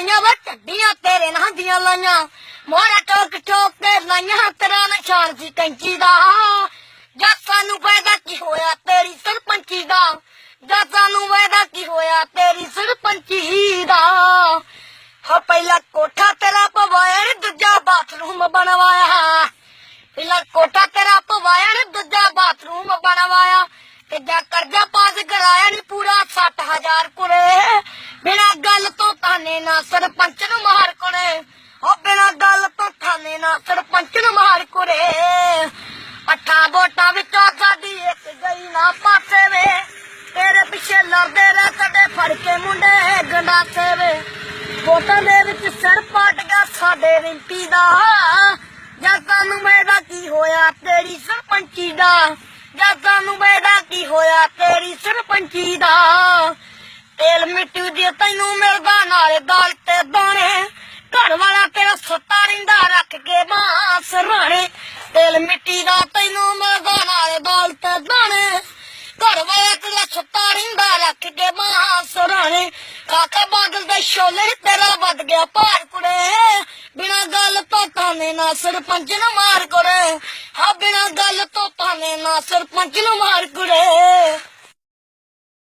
ਲਾਈਆਂ ਵੇ, ਟੱਡੀਆਂ ਤੇਰੇ ਨਾਲ ਦੀਆਂ ਲਾਈਆਂ। ਮੋਰਾ ਟੋਕ ਟੋਕ ਕੇ ਲਾਈਆਂ ਤੇਰਾ ਨਿਸ਼ਾਨ ਸੀ ਕੈਂਚੀ ਦਾ। ਜਦ ਸਾਨੂੰ ਫਾਇਦਾ ਕੀ ਹੋਇਆ ਤੇਰੀ ਸਰਪੰਚੀ ਦਾ? ਜਦ ਸਾਨੂੰ ਫਾਇਦਾ ਕੀ ਹੋਇਆ ਤੇਰੀ ਸਰਪੰਚੀ ਦਾ? ਹੋ, ਪਹਿਲਾ ਕੋਠਾ ਤੇਰਾ ਪਵਾਇਆ ਨੀ ਦੂਜਾ ਬਾਥਰੂਮ ਬਣਵਾਇਆ। ਪਹਿਲਾ ਕੋਠਾ ਤੇਰਾ ਪਵਾਇਆ ਨੇ ਦੂਜਾ ਬਾਥਰੂਮ ਬਣਵਾਇਆ। ਤੇ ਜਾ ਕਰਜ਼ਾ ਪਾਸ ਕਰਾਇਆ ਨੀ ਪੂਰਾ 60000 ਕੁੜੇ ਬਿਨਾ ਗੱਲ ਤੋਂ ਨਾ ਸਰਪੰਚ ਨੂੰ ਮਾਰ ਕੁੜੇ ਉਹ ਬਿਨਾ ਗੱਲ ਤੋਂ ਤਾਨੇ ਨਾ ਸਰਪੰਚ ਨੂੰ ਮਾਰ ਕੁੜੇ ਅੱਠਾਂ ਵੋਟਾਂ ਵਿੱਚੋਂ ਸਾਡੀ ਇੱਕ ਗਈ ਨਾ ਪਾਸੇ ਵੇ। ਤੇਰੇ ਪਿੱਛੇ ਲੜਦੇ ਰਹਿ ਕਦੇ ਫੜ ਕੇ ਮੁੰਡੇ ਗੰਡਾਸੇ ਵੇ। ਵੋਟਾਂ ਦੇ ਵਿੱਚ ਸਿਰ ਪਟ ਗਿਆ ਸਾਡੇ ਰਿੰਪੀ ਦਾ। ਜਦ ਸਾਨੂੰ ਮੈਦਾ ਕੀ ਹੋਇਆ ਤੇਰੀ ਸਰਪੰਚੀ ਦਾ। ਜਦ ਸਾਨੂੰ ਮੈਦਾ ਕੀ ਹੋਇਆ ਤੇਰੀ ਸਰਪੰਚੀ ਦਾ। ਤੇਲ ਮਿੱਟੀ ਦੀ ਤੈਨੂੰ ਮਿਲਦਾ ਨਾਲੇ ਦਾਲ ਤੇ ਦਾਣੇ। ਘਰ ਵਾਲਾ ਤੇਰਾ ਸੁੱਤਾ ਰਿੰਦਾ ਰੱਖ ਕੇ ਮਾਂ ਸਰਾਣੇ ਤੇਲ ਮਿੱਟੀ ਦਾ ਤੈਨੂੰ ਮਿਲਦਾ ਨਾਲੇ ਦਾਲ ਤੇ ਦਾਣੇ। ਘਰ ਵਾਲਾ ਤੇਰਾ ਸੁੱਤਾ ਰਿੰਦਾ ਰੱਖ ਕੇ ਮਾਂ ਸਰਾਣੇ ਕਾਕਾ ਬਾਦਲ ਦੇ ਸ਼ੋਲੇ ਤੇਰਾ ਵੱਧ ਗਿਆ ਭਾਰ ਕੁੜੇ। ਬਿਨਾ ਗੱਲ ਤੋਂ ਤਾਨੇ ਨਾ ਸਰਪੰਚ ਨੂੰ ਮਾਰ ਕੁੜੇ। ਹਾਂ, ਬਿਨਾ ਗੱਲ ਤੋਂ ਤਾਨੇ ਨਾ ਸਰਪੰਚ ਨੂੰ ਮਾਰ ਕੁੜੇ।